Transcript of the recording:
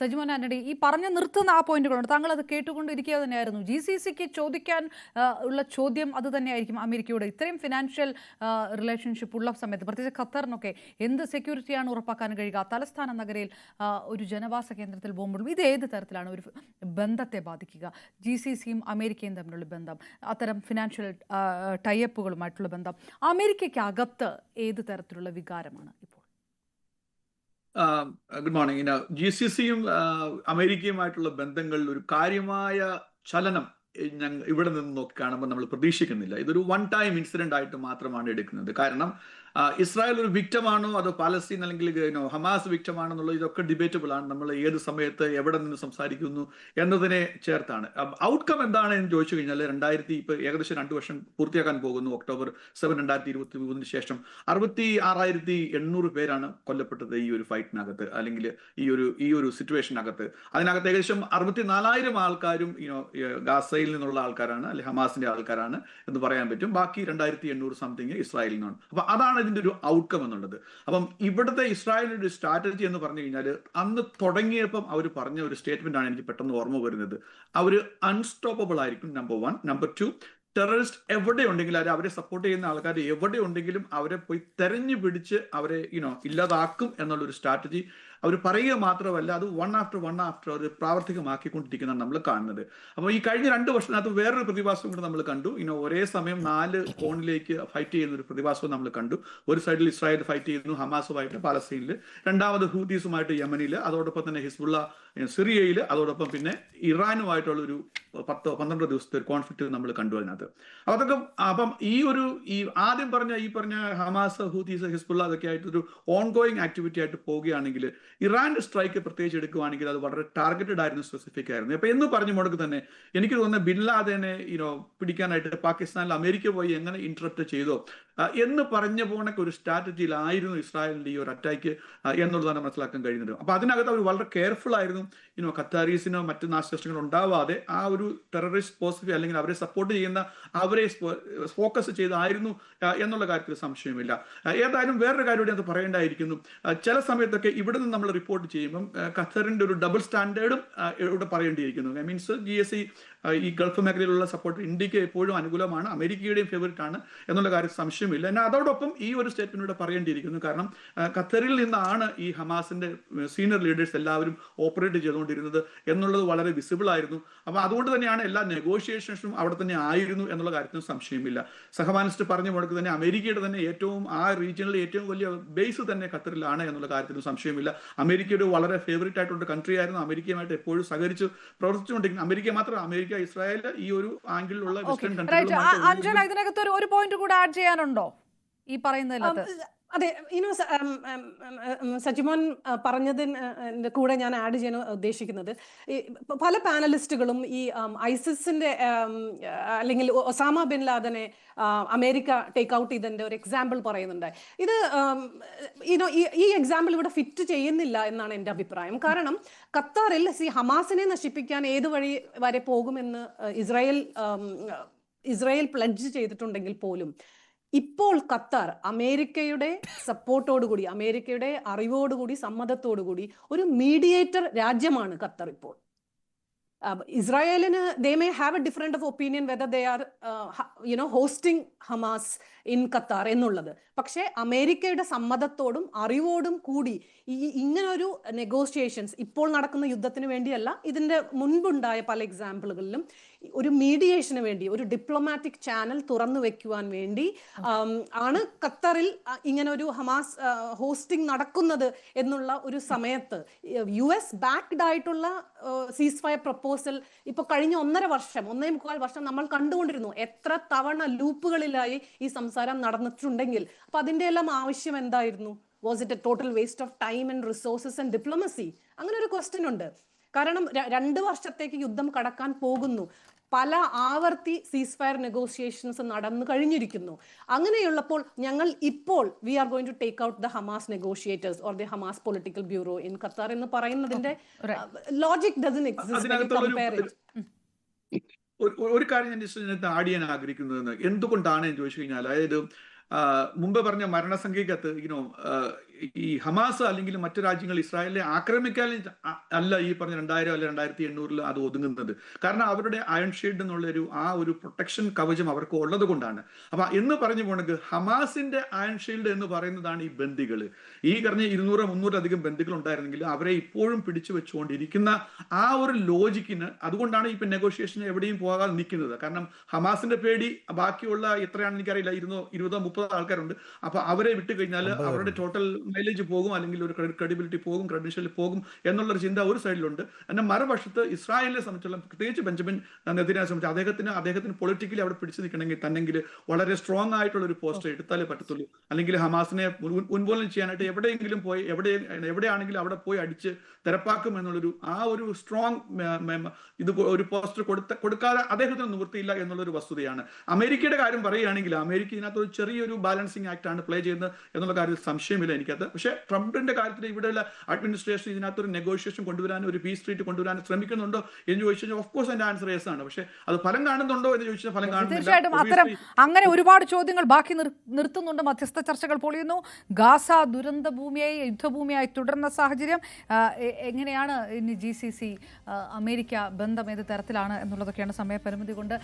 സജിമോൻ ആന്റണി ഈ പറഞ്ഞു നിർത്തുന്ന ആ പോയിന്റുകളുണ്ട്. താങ്കൾ അത് കേട്ടുകൊണ്ടിരിക്കുക തന്നെയായിരുന്നു. ജി സി സിക്ക് ചോദിക്കാൻ ഉള്ള ചോദ്യം അത് തന്നെയായിരിക്കും അമേരിക്കയോട്. ഇത്രയും ഫിനാൻഷ്യൽ റിലേഷൻഷിപ്പ് ഉള്ള സമയത്ത് പ്രത്യേകിച്ച് ഖത്തറിനൊക്കെ എന്ത് സെക്യൂരിറ്റിയാണ് ഉറപ്പാക്കാൻ കഴിയുക? തലസ്ഥാന നഗരയിൽ ഒരു ജനവാസ കേന്ദ്രത്തിൽ ബോംബിടും ഇത് ഏത് തരത്തിലാണ് ഒരു ബന്ധത്തെ ബാധിക്കുക? ജി സി സിയും അമേരിക്കയും തമ്മിലുള്ള ബന്ധം അത്തരം ഫിനാൻഷ്യൽ ടൈപ്പുകളുമായിട്ടുള്ള ബന്ധം അമേരിക്കയ്ക്ക് അകത്ത് ഏത് തരത്തിലുള്ള വികാരമാണ് ഇപ്പോൾ? ഗുഡ് മോർണിംഗ് ജി സി സിയും അമേരിക്കയുമായിട്ടുള്ള ബന്ധങ്ങളിൽ ഒരു കാര്യമായ ചലനം ഞങ്ങൾ ഇവിടെ നിന്ന് നോക്കി കാണുമ്പോൾ നമ്മൾ പ്രതീക്ഷിക്കുന്നില്ല. ഇതൊരു വൺ ടൈം ഇൻസിഡന്റ് ആയിട്ട് മാത്രമാണ് എടുക്കുന്നത്. കാരണം ഇസ്രായേൽ ഒരു വിക്റ്റമാണോ അതോ പാലസ്തീൻ അല്ലെങ്കിൽ ഹമാസ് വിക്റ്റമാണോ എന്നുള്ളത് ഇതൊക്കെ ഡിബേറ്റബിൾ ആണ്. നമ്മൾ ഏത് സമയത്ത് എവിടെ നിന്ന് സംസാരിക്കുന്നു എന്നതിനെ ചേർത്താണ്. ഔട്ട്കം എന്താണ് എന്ന് ചോദിച്ചു കഴിഞ്ഞാൽ രണ്ടായിരത്തി ഇപ്പൊ ഏകദേശം രണ്ട് വർഷം പൂർത്തിയാക്കാൻ പോകുന്നു. ഒക്ടോബർ സെവൻ രണ്ടായിരത്തി ഇരുപത്തി മൂന്നിന് ശേഷം അറുപത്തി ആറായിരത്തി എണ്ണൂറ് പേരാണ് കൊല്ലപ്പെട്ടത് ഈ ഒരു ഫൈറ്റിനകത്ത് അല്ലെങ്കിൽ ഈ ഒരു ഈ ഒരു സിറ്റുവേഷനകത്ത് അതിനകത്ത് ഏകദേശം അറുപത്തി നാലായിരം ആൾക്കാരും യുനോ ഗാസയിൽ നിന്നുള്ള ആൾക്കാരാണ് അല്ലെങ്കിൽ ഹമാസിന്റെ ആൾക്കാരാണ് എന്ന് പറയാൻ പറ്റും. ബാക്കി രണ്ടായിരത്തി എണ്ണൂറ് സംതിങ് ഇസ്രായേലിൽ നിന്നാണ്. അപ്പൊ അതാണ് ഇതിന്റെ ഒരു ഔട്ട്കം എന്നുള്ളത്. അപ്പം ഇവിടുത്തെ ഇസ്രായേലിന്റെ ഒരു സ്ട്രാറ്റജി എന്ന് പറഞ്ഞു കഴിഞ്ഞാൽ അന്ന് തുടങ്ങിയപ്പം അവർ പറഞ്ഞ ഒരു സ്റ്റേറ്റ്മെന്റ് ആണ് എനിക്ക് പെട്ടെന്ന് ഓർമ്മ വരുന്നത്. അവർ അൺസ്റ്റോപ്പബിൾ ആയിരിക്കും number one number two terrorist എവിടെ ഉണ്ടെങ്കിലും അവർ അവരെ സപ്പോർട്ട് ചെയ്യുന്ന ആൾക്കാർ എവിടെ ഉണ്ടെങ്കിലും അവരെ പോയി തെരഞ്ഞു പിടിച്ച് അവരെ യുനോ ഇല്ലാതാക്കും എന്നുള്ളൊരു സ്ട്രാറ്റജി അവർ പറയുക മാത്രമല്ല അത് വൺ ആഫ്റ്റർ വൺ ആഫ്റ്റർ അവർ പ്രാവർത്തികമാക്കിക്കൊണ്ടിരിക്കുന്നതാണ് നമ്മൾ കാണുന്നത്. അപ്പോൾ ഈ കഴിഞ്ഞ രണ്ട് വർഷത്തിനകത്ത് വേറൊരു പ്രതിഭാസവും കൂടെ നമ്മൾ കണ്ടു. ഇനി ഒരേ സമയം നാല് കോണിലേക്ക് ഫൈറ്റ് ചെയ്യുന്ന ഒരു പ്രതിഭാസവും നമ്മൾ കണ്ടു. ഒരു സൈഡിൽ ഇസ്രായേൽ ഫൈറ്റ് ചെയ്യുന്നു ഹമാസുമായിട്ട് പാലസ്തീനിൽ രണ്ടാമത് ഹൂദീസുമായിട്ട് യമനിൽ അതോടൊപ്പം തന്നെ ഹിസ്ബുള്ള സിറിയയിൽ അതോടൊപ്പം പിന്നെ ഇറാനുമായിട്ടുള്ള ഒരു പത്തോ പന്ത്രണ്ടോ ദിവസത്തെ ഒരു കോൺഫ്ലിക്റ്റ് നമ്മൾ കണ്ടു അതിനകത്ത്. അതൊക്കെ അപ്പം ഈ ഒരു ഈ ആദ്യം പറഞ്ഞ ഈ പറഞ്ഞ ഹമാസ് ഹൂദീസ് ഹിസ്ബുള്ള അതൊക്കെ ആയിട്ട് ഒരു ഓൺ ഗോയിങ് ആക്ടിവിറ്റി ആയിട്ട് പോവുകയാണെങ്കിൽ ഇറാന്റെ സ്ട്രൈക്ക് പ്രത്യേകിച്ച് എടുക്കുകയാണെങ്കിൽ അത് വളരെ ടാർഗറ്റഡ് ആയിരുന്നു സ്പെസിഫിക് ആയിരുന്നു. അപ്പൊ എന്ന് പറഞ്ഞു മുടക്ക് തന്നെ എനിക്ക് തോന്നുന്നത് ബില്ലാദേനെ യുനോ പിടിക്കാനായിട്ട് പാകിസ്ഥാനിൽ അമേരിക്ക പോയി എങ്ങനെ ഇന്ററപ്റ്റ് ചെയ്തോ എന്ന് പറഞ്ഞ പോണക്ക് ഒരു സ്ട്രാറ്റജിയിലായിരുന്നു ഇസ്രായേലിന്റെ ഈ ഒരു അറ്റാക്ക് എന്നുള്ളതാണ് മനസ്സിലാക്കാൻ കഴിയുന്നത്. അപ്പൊ അതിനകത്ത് അവർ വളരെ കെയർഫുൾ ആയിരുന്നു. യുനോ ഖത്താരീസിനോ മറ്റു നാശനഷ്ടങ്ങളോ ഉണ്ടാവാതെ ആ ഒരു ടെററിസ്റ്റ് പോസിറ്റീവ് അല്ലെങ്കിൽ അവരെ സപ്പോർട്ട് ചെയ്യുന്ന അവരെ ഫോക്കസ് ചെയ്തായിരുന്നു എന്നുള്ള കാര്യത്തിൽ സംശയമില്ല. ഏതായാലും വേറൊരു കാര്യം കൂടി അത് പറയേണ്ടായിരിക്കുന്നു. ചില സമയത്തൊക്കെ ഇവിടെ നിന്ന് നമ്മൾ റിപ്പോർട്ട് ചെയ്യുമ്പം ഖത്തറിന്റെ ഒരു ഡബിൾ സ്റ്റാൻഡേർഡും ഇവിടെ പറയേണ്ടിയിരിക്കുന്നു. മീൻസ് ജി എസ് സി ഈ ഗൾഫ് മേഖലയിലുള്ള സപ്പോർട്ട് ഇന്ത്യയ്ക്ക് എപ്പോഴും അനുകൂലമാണ് അമേരിക്കയുടെയും ഫേവറേറ്റ് ആണ് എന്നുള്ള കാര്യം സംശയമില്ല. എന്നാൽ അതോടൊപ്പം ഈ ഒരു സ്റ്റേറ്റ്മെന്റ് ഇവിടെ പറയേണ്ടിയിരിക്കുന്നു. കാരണം ഖത്തറിൽ നിന്നാണ് ഈ ഹമാസിന്റെ സീനിയർ ലീഡേഴ്സ് എല്ലാവരും ഓപ്പറേറ്റ് ചെയ്തുകൊണ്ടിരുന്നത് എന്നുള്ളത് വളരെ വിസിബിൾ ആയിരുന്നു. അപ്പൊ അതുകൊണ്ട് തന്നെയാണ് എല്ലാ നെഗോഷിയേഷൻസും അവിടെ തന്നെ ആയിരുന്നു എന്നുള്ള കാര്യത്തിനും സംശയമില്ല. സഹമാനിസ്റ്റ് പറഞ്ഞ മുടക്ക് തന്നെ അമേരിക്കയുടെ തന്നെ ഏറ്റവും ആ റീജിയനിലെ ഏറ്റവും വലിയ ബേസ് തന്നെ ഖത്തറിലാണ് എന്നുള്ള കാര്യത്തിനും സംശയമില്ല. അമേരിക്കയുടെ വളരെ ഫേവറേറ്റ് ആയിട്ടുള്ള കൺട്രി ആയിരുന്നു. അമേരിക്കയുമായിട്ട് എപ്പോഴും സഹകരിച്ച് പ്രവർത്തിച്ചുകൊണ്ടിരിക്കുന്നത് അമേരിക്ക മാത്രം അമേരിക്ക ഇസ്രായേൽ ഈ ഒരു ആംഗിളിലുള്ള വെസ്റ്റേൺ കൺട്രി ഇതിനകത്ത് ഒരു ഒരു പോയിന്റ് കൂടെ ആഡ് ചെയ്യാനുണ്ടോ? ഈ പറയുന്നതിനകത്ത്? അതെ ഇനോ സജിമോൻ പറഞ്ഞതിന് കൂടെ ഞാൻ ആഡ് ചെയ്യാൻ ഉദ്ദേശിക്കുന്നത്. ഈ പല പാനലിസ്റ്റുകളും ഈ ഐസിസിന്റെ അല്ലെങ്കിൽ ഒസാമ ബിൻ ലാദനെ അമേരിക്ക ടേക്ക് ഔട്ട് ചെയ്തതിന്റെ ഒരു എക്സാമ്പിൾ പറയുന്നുണ്ട്. ഇത് ഇനോ ഈ എക്സാമ്പിൾ ഇവിടെ ഫിറ്റ് ചെയ്യുന്നില്ല എന്നാണ് എന്റെ അഭിപ്രായം. കാരണം ഖത്താറിൽ സി ഹമാസിനെ നശിപ്പിക്കാൻ ഏത് വഴി വരെ പോകുമെന്ന് ഇസ്രായേൽ ഇസ്രായേൽ പ്ലഡ്ജ് ചെയ്തിട്ടുണ്ടെങ്കിൽ പോലും ഇപ്പോൾ ഖത്തർ അമേരിക്കയുടെ സപ്പോർട്ടോടുകൂടി അമേരിക്കയുടെ അറിവോടുകൂടി സമ്മതത്തോടുകൂടി ഒരു മീഡിയേറ്റർ രാജ്യമാണ് ഖത്തർ ഇപ്പോൾ. ഇസ്രായേലിന് they may have a different of opinion whether they are you know hosting Hamas in Qatar എന്നുള്ളത്. പക്ഷേ അമേരിക്കയുടെ സമ്മതത്തോടും അറിവോടും കൂടി ഈ ഇങ്ങനൊരു നെഗോഷിയേഷൻസ് ഇപ്പോൾ നടക്കുന്ന യുദ്ധത്തിന് വേണ്ടിയല്ല ഇതിന്റെ മുൻപുണ്ടായ പല എക്സാമ്പിളുകളിലും ഒരു മീഡിയേഷന് വേണ്ടി ഒരു ഡിപ്ലോമാറ്റിക് ചാനൽ തുറന്നു വെക്കുവാൻ വേണ്ടി ആം, ആണ് ഖത്തറിൽ ഇങ്ങനൊരു ഹമാസ് ഹോസ്റ്റിംഗ് നടക്കുന്നത് എന്നുള്ള ഒരു സമയത്ത് യു എസ് ബാക്ക്ഡ് ആയിട്ടുള്ള സീസ് ഫയർ പ്രപ്പോസൽ ഇപ്പൊ കഴിഞ്ഞ ഒന്നര വർഷം ഒന്നേ മുക്കാൽ വർഷം നമ്മൾ കണ്ടുകൊണ്ടിരുന്നു എത്ര തവണ ലൂപ്പുകളിലായി ഈ സംസാരം നടന്നിട്ടുണ്ടെങ്കിൽ. അപ്പൊ അതിന്റെ എല്ലാം ആവശ്യം എന്തായിരുന്നു? Was it a total waste of time and resources and diplomacy അങ്ങനെ ഒരു ക്വസ്റ്റ്യൻ ഉണ്ട്. കാരണം രണ്ട് വർഷത്തേക്ക് യുദ്ധം കടക്കാൻ പോകുന്നു. പല ആവർത്തി സീസ് ഫയർ നെഗോസിയേഷൻസ് നടന്നു കഴിഞ്ഞിരിക്കുന്നു. അങ്ങനെയുള്ളപ്പോൾ ഞങ്ങൾ ഇപ്പോൾ we are going to take out the Hamas negotiators or the Hamas political bureau in Qatar എന്ന് പറയുന്നതിന്റെ ലോജിക് ഡസൻ എക്സിസ്റ്റ് കമ്പയർ ഒരു കാര്യം ഞാൻ ഇതിനകത്ത് ആഡ് ചെയ്യാൻ ആഗ്രഹിക്കുന്നത് എന്തുകൊണ്ടാണ് എന്ന് ചോദിച്ചു കഴിഞ്ഞാൽ അതായത് മുമ്പ് പറഞ്ഞ മരണസംഖ്യക്കകത്ത് യുനോ ഈ ഹമാസ് അല്ലെങ്കിൽ മറ്റു രാജ്യങ്ങൾ ഇസ്രായേലിനെ ആക്രമിക്കാൻ അല്ല ഈ പറഞ്ഞ രണ്ടായിരം അല്ല രണ്ടായിരത്തി എണ്ണൂറിൽ അത് ഒതുങ്ങുന്നത്. കാരണം അവരുടെ അയൺ ഷീൽഡ് എന്നുള്ളൊരു ആ ഒരു പ്രൊട്ടക്ഷൻ കവചം അവർക്ക് ഉള്ളത് കൊണ്ടാണ്. അപ്പൊ എന്ന് പറഞ്ഞു പോണെങ്കിൽ ഹമാസിന്റെ അയൺ ഷീൽഡ് എന്ന് പറയുന്നതാണ് ഈ ബന്ദികൾ ഈ പറഞ്ഞ ഇരുന്നൂറ് മുന്നൂറിലധികം ബന്ദികൾ ഉണ്ടായിരുന്നെങ്കിൽ അവരെ ഇപ്പോഴും പിടിച്ചു വെച്ചുകൊണ്ടിരിക്കുന്ന ആ ഒരു ലോജിക്കിന് അതുകൊണ്ടാണ് ഇപ്പൊ നെഗോഷിയേഷൻ എവിടെയും പോകാതെ നിൽക്കുന്നത് കാരണം ഹമാസിന്റെ പേടി ബാക്കിയുള്ള എത്രയാണെന്ന് എനിക്കറിയില്ല. ഇരുന്നോ ഇരുപതോ മുപ്പതോ ആൾക്കാരുണ്ട്. അപ്പൊ അവരെ വിട്ടുകഴിഞ്ഞാൽ അവരുടെ ടോട്ടൽ മൈലേജ് പോകും അല്ലെങ്കിൽ ഒരു ക്രെഡിബിലിറ്റി പോകും ക്രെഡൻഷ്യൽ പോകും എന്നുള്ളൊരു ചിന്ത ഒരു സൈഡിലുണ്ട്. എന്നാൽ മറുപക്ഷത്ത് ഇസ്രായേലിനെ സംബന്ധിച്ചുള്ള പ്രത്യേകിച്ച് ബെഞ്ചമിൻ നെതിനെ സംബന്ധിച്ച് അദ്ദേഹത്തിന് അദ്ദേഹത്തിന് പൊളിറ്റിക്കലി അവിടെ പിടിച്ചു നിൽക്കണമെങ്കിൽ തന്നെങ്കിൽ വളരെ സ്ട്രോങ് ആയിട്ടുള്ള ഒരു പോസ്റ്റ് എടുത്താലേ പറ്റത്തുള്ളൂ. അല്ലെങ്കിൽ ഹമാസിനെ ഉന്മൂലനം ചെയ്യാനായിട്ട് എവിടെയെങ്കിലും പോയി എവിടെ എവിടെയാണെങ്കിലും അവിടെ പോയി അടിച്ച് തിരപ്പാക്കും എന്നുള്ളൊരു ആ ഒരു സ്ട്രോങ് ഇത് ഒരു പോസ്റ്റർ കൊടുത്ത കൊടുക്കാതെ അദ്ദേഹത്തിന് നിവൃത്തിയില്ല എന്നുള്ളൊരു വസ്തുതയാണ്. അമേരിക്കയുടെ കാര്യം പറയുകയാണെങ്കിൽ അമേരിക്ക ഇതിനകത്ത് ഒരു ചെറിയൊരു ബാലൻസിങ് ആക്ട് ആണ് പ്ലേ ചെയ്യുന്നത് എന്നുള്ള കാര്യത്തിൽ സംശയമില്ല. എനിക്കത് പക്ഷേ ട്രംപിന്റെ കാര്യത്തിൽ ഇവിടെയുള്ള അഡ്മിനിസ്ട്രേഷൻ ഇതിനകത്ത് ഒരു നെഗോഷിയേഷൻ കൊണ്ടുവരാനും ഒരു പീസ് ട്രീറ്റ് കൊണ്ടുവരാനും ശ്രമിക്കുന്നുണ്ടോ എന്ന് ചോദിച്ചാൽ ഓഫ് കോഴ്സ് എന്റെ ആൻസർ യെസ് ആണ്. പക്ഷേ അത് ഫലം കാണുന്നുണ്ടോ എന്ന് ചോദിച്ചാൽ ഫലം തീർച്ചയായിട്ടും അത്തരം അങ്ങനെ ഒരുപാട് ചോദ്യങ്ങൾ ബാക്കി നിർ- നിർത്തുന്നുണ്ട്. മധ്യസ്ഥ ചർച്ചകൾ പൊളിയുന്നു. ഗാസ ദുരന്ത ഭൂമിയായി യുദ്ധഭൂമിയായി തുടർന്ന സാഹചര്യം എങ്ങനെയാണ് ഇനി ജി സി സി അമേരിക്ക ബന്ധം ഏത് തരത്തിലാണ് എന്നുള്ളതൊക്കെയാണ് സമയപരിമിതി കൊണ്ട്